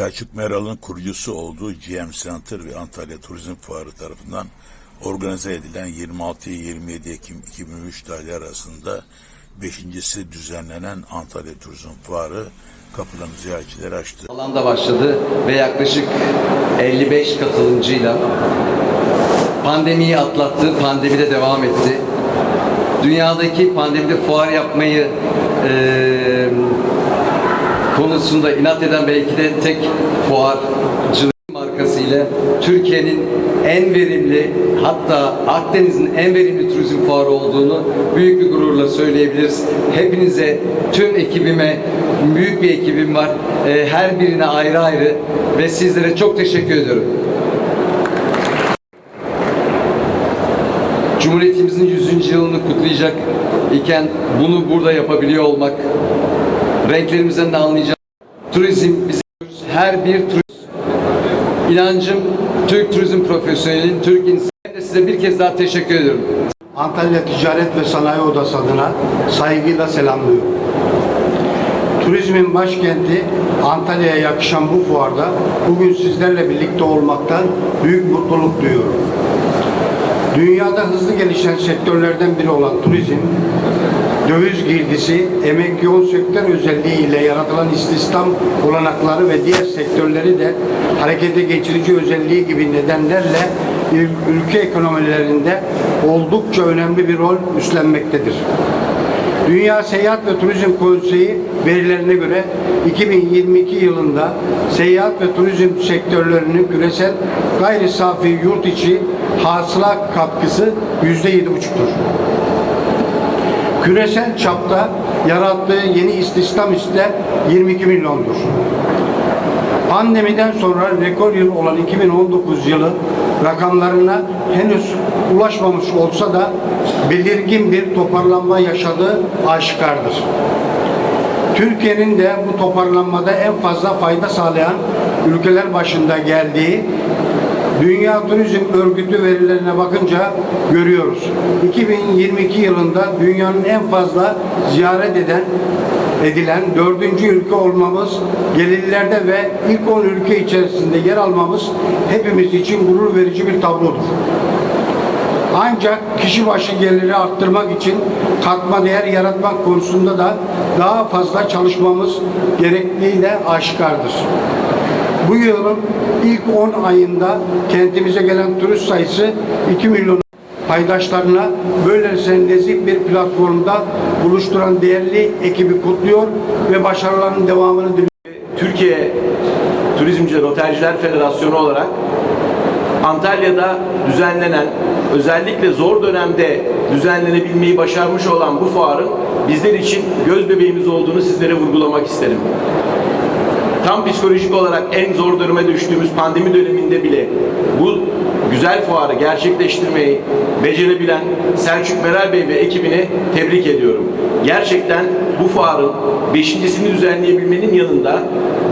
Selçuk Meral'ın kurucusu olduğu GM Center ve Antalya Turizm Fuarı tarafından organize edilen 26-27 Ekim 2003 tarihleri arasında beşincisi düzenlenen Antalya Turizm Fuarı kapılarını ziyaretçilere açtı. alanda başladı ve yaklaşık 55 katılımcıyla pandemiyi atlattı, pandemide devam etti. Dünyadaki pandemide fuar yapmayı eee, konusunda inat eden belki de tek fuarcılık markası ile Türkiye'nin en verimli hatta Akdeniz'in en verimli turizm fuarı olduğunu büyük bir gururla söyleyebiliriz. Hepinize, tüm ekibime, büyük bir ekibim var. Ee, her birine ayrı ayrı ve sizlere çok teşekkür ediyorum. Cumhuriyetimizin 100. yılını kutlayacak iken bunu burada yapabiliyor olmak, renklerimizden de anlayacağım. Turizm bizim her bir turizm İnancım Türk turizm profesyonelin, Türk insanı. Size bir kez daha teşekkür ediyorum. Antalya Ticaret ve Sanayi Odası adına saygıyla selamlıyorum. Turizmin başkenti Antalya'ya yakışan bu fuarda bugün sizlerle birlikte olmaktan büyük mutluluk duyuyorum. Dünyada hızlı gelişen sektörlerden biri olan turizm, döviz girdisi, emek yoğun sektör özelliğiyle yaratılan istihdam olanakları ve diğer sektörleri de harekete geçirici özelliği gibi nedenlerle ül- ülke ekonomilerinde oldukça önemli bir rol üstlenmektedir. Dünya Seyahat ve Turizm Konseyi verilerine göre 2022 yılında seyahat ve turizm sektörlerinin küresel gayri safi yurt içi hasıla katkısı %7,5'tur. Küresel çapta yarattığı yeni istihdam ise 22 milyondur. Pandemiden sonra rekor yıl olan 2019 yılı rakamlarına henüz ulaşmamış olsa da belirgin bir toparlanma yaşadığı aşikardır. Türkiye'nin de bu toparlanmada en fazla fayda sağlayan ülkeler başında geldiği Dünya Turizm Örgütü verilerine bakınca görüyoruz. 2022 yılında dünyanın en fazla ziyaret eden edilen dördüncü ülke olmamız, gelirlerde ve ilk 10 ülke içerisinde yer almamız hepimiz için gurur verici bir tablodur. Ancak kişi başı geliri arttırmak için katma değer yaratmak konusunda da daha fazla çalışmamız gerektiği de aşikardır. Bu yılın ilk 10 ayında kentimize gelen turist sayısı 2 milyon paydaşlarına böylesine nezih bir platformda buluşturan değerli ekibi kutluyor ve başarıların devamını diliyor. Türkiye Turizmciler Otelciler Federasyonu olarak Antalya'da düzenlenen özellikle zor dönemde düzenlenebilmeyi başarmış olan bu fuarın bizler için göz bebeğimiz olduğunu sizlere vurgulamak isterim. Tam psikolojik olarak en zor döneme düştüğümüz pandemi döneminde bile bu güzel fuarı gerçekleştirmeyi becerebilen Selçuk Meral Bey ve ekibini tebrik ediyorum. Gerçekten bu fuarın beşincisini düzenleyebilmenin yanında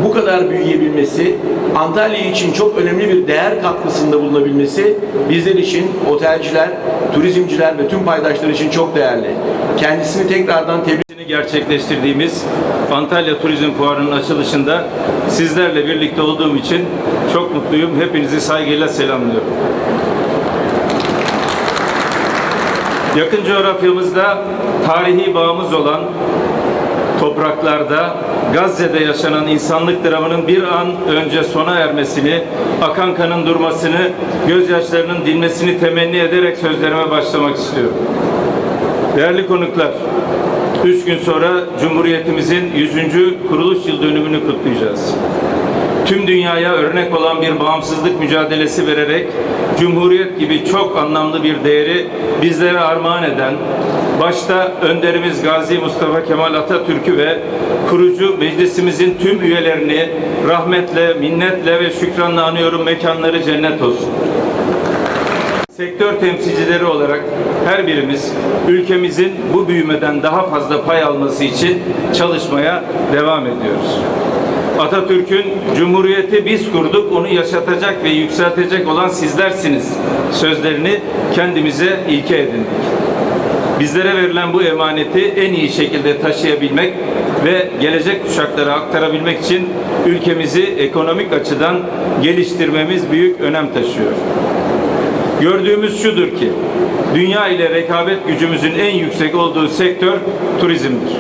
bu kadar büyüyebilmesi, Antalya için çok önemli bir değer katkısında bulunabilmesi bizler için otelciler, turizmciler ve tüm paydaşlar için çok değerli. Kendisini tekrardan tebrik gerçekleştirdiğimiz Antalya Turizm Fuarı'nın açılışında sizlerle birlikte olduğum için çok mutluyum. Hepinizi saygıyla selamlıyorum. Yakın coğrafyamızda tarihi bağımız olan topraklarda Gazze'de yaşanan insanlık dramının bir an önce sona ermesini, akan kanın durmasını, gözyaşlarının dinmesini temenni ederek sözlerime başlamak istiyorum. Değerli konuklar, üç gün sonra Cumhuriyetimizin 100. kuruluş yıl dönümünü kutlayacağız. Tüm dünyaya örnek olan bir bağımsızlık mücadelesi vererek Cumhuriyet gibi çok anlamlı bir değeri bizlere armağan eden, başta önderimiz Gazi Mustafa Kemal Atatürk'ü ve kurucu meclisimizin tüm üyelerini rahmetle, minnetle ve şükranla anıyorum mekanları cennet olsun. Sektör temsilcileri olarak her birimiz ülkemizin bu büyümeden daha fazla pay alması için çalışmaya devam ediyoruz. Atatürk'ün Cumhuriyeti biz kurduk, onu yaşatacak ve yükseltecek olan sizlersiniz sözlerini kendimize ilke edindik. Bizlere verilen bu emaneti en iyi şekilde taşıyabilmek ve gelecek kuşaklara aktarabilmek için ülkemizi ekonomik açıdan geliştirmemiz büyük önem taşıyor. Gördüğümüz şudur ki, dünya ile rekabet gücümüzün en yüksek olduğu sektör turizmdir.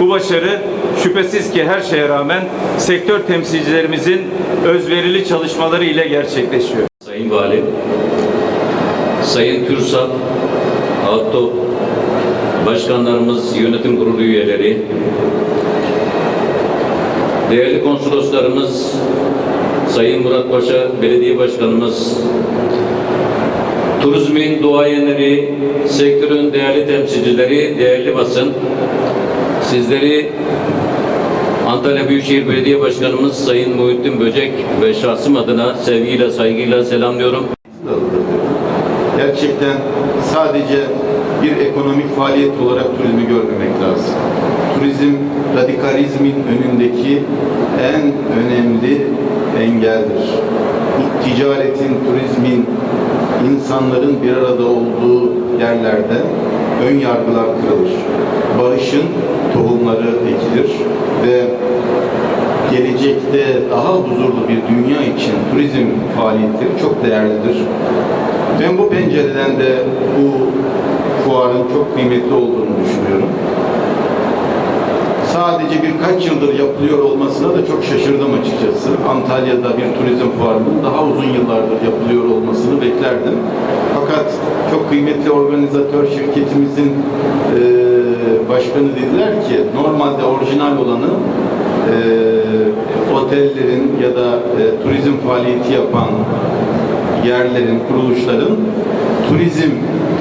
Bu başarı şüphesiz ki her şeye rağmen sektör temsilcilerimizin özverili çalışmaları ile gerçekleşiyor. Sayın Valim, Sayın Türsal, Auto Başkanlarımız, Yönetim Kurulu üyeleri, değerli konsoloslarımız, Sayın Murat Paşa Belediye Başkanımız, turizmin duayenleri, sektörün değerli temsilcileri, değerli basın, sizleri Antalya Büyükşehir Belediye Başkanımız Sayın Muhittin Böcek ve şahsım adına sevgiyle, saygıyla selamlıyorum. Gerçekten sadece bir ekonomik faaliyet olarak turizmi görmemek lazım. Turizm radikalizmin önündeki en önemli engeldir. Ticaretin, turizmin, insanların bir arada olduğu yerlerde ön yargılar kırılır. Bağışın tohumları ekilir ve gelecekte daha huzurlu bir dünya için turizm faaliyetleri çok değerlidir. Ben bu pencereden de bu fuarın çok kıymetli olduğunu düşünüyorum. Sadece birkaç yıldır yapılıyor olmasına da çok şaşırdım açıkçası. Antalya'da bir turizm fuarının daha uzun yıllardır yapılıyor olmasını beklerdim. Fakat çok kıymetli organizatör şirketimizin eee, başkanı dediler ki normalde orijinal olanı eee, otellerin ya da eee, turizm faaliyeti yapan yerlerin, kuruluşların turizm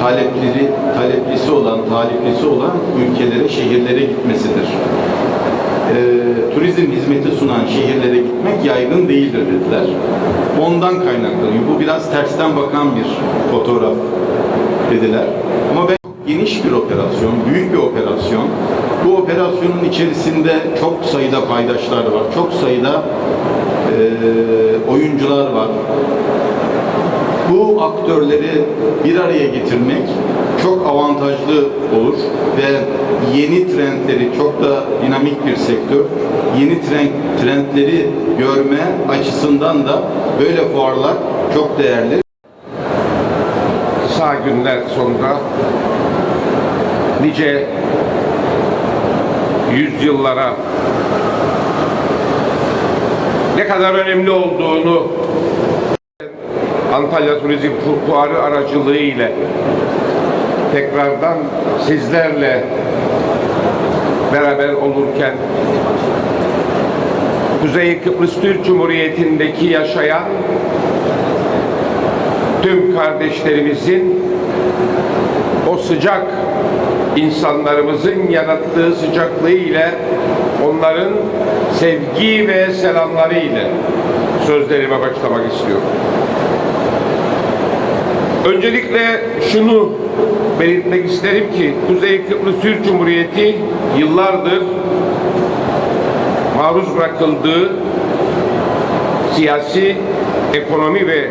talepleri, taleplisi olan, taliplisi olan ülkelere, şehirlere gitmesidir. Ee, turizm hizmeti sunan şehirlere gitmek yaygın değildir dediler. Ondan kaynaklanıyor. Bu biraz tersten bakan bir fotoğraf dediler. Ama ben geniş bir operasyon, büyük bir operasyon. Bu operasyonun içerisinde çok sayıda paydaşlar var, çok sayıda eee, oyuncular var bu aktörleri bir araya getirmek çok avantajlı olur ve yeni trendleri çok da dinamik bir sektör. Yeni trend, trendleri görme açısından da böyle fuarlar çok değerli. kısa günler sonra nice yüzyıllara ne kadar önemli olduğunu Antalya Turizm Fu- Fuarı aracılığı ile tekrardan sizlerle beraber olurken Kuzey Kıbrıs Türk Cumhuriyeti'ndeki yaşayan tüm kardeşlerimizin o sıcak insanlarımızın yarattığı sıcaklığı ile onların sevgi ve selamları ile sözlerime başlamak istiyorum. Öncelikle şunu belirtmek isterim ki Kuzey Kıbrıs Türk Cumhuriyeti yıllardır maruz bırakıldığı siyasi, ekonomi ve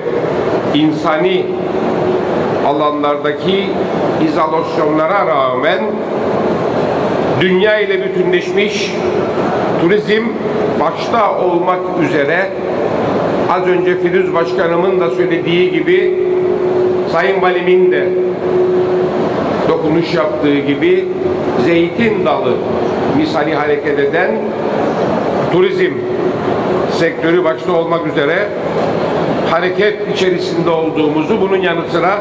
insani alanlardaki izolasyonlara rağmen dünya ile bütünleşmiş turizm başta olmak üzere az önce Firuz Başkanımın da söylediği gibi Sayın Valim'in de dokunuş yaptığı gibi zeytin dalı misali hareket eden turizm sektörü başta olmak üzere hareket içerisinde olduğumuzu bunun yanı sıra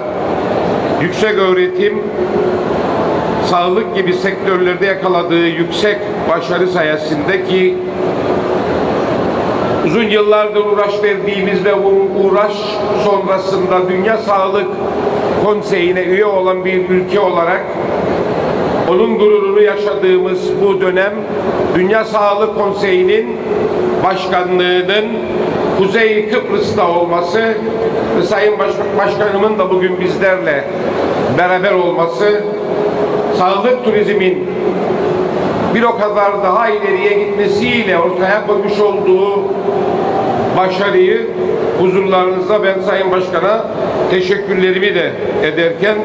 yüksek öğretim, sağlık gibi sektörlerde yakaladığı yüksek başarı sayesinde ki uzun yıllardır uğraş verdiğimiz ve uğraş sonrasında Dünya Sağlık Konseyi'ne üye olan bir ülke olarak onun gururunu yaşadığımız bu dönem Dünya Sağlık Konseyi'nin başkanlığının Kuzey Kıbrıs'ta olması ve Sayın Baş- Başkanımın da bugün bizlerle beraber olması sağlık turizmin bir o kadar daha ileriye gitmesiyle ortaya koymuş olduğu başarıyı huzurlarınızda ben Sayın Başkan'a teşekkürlerimi de ederken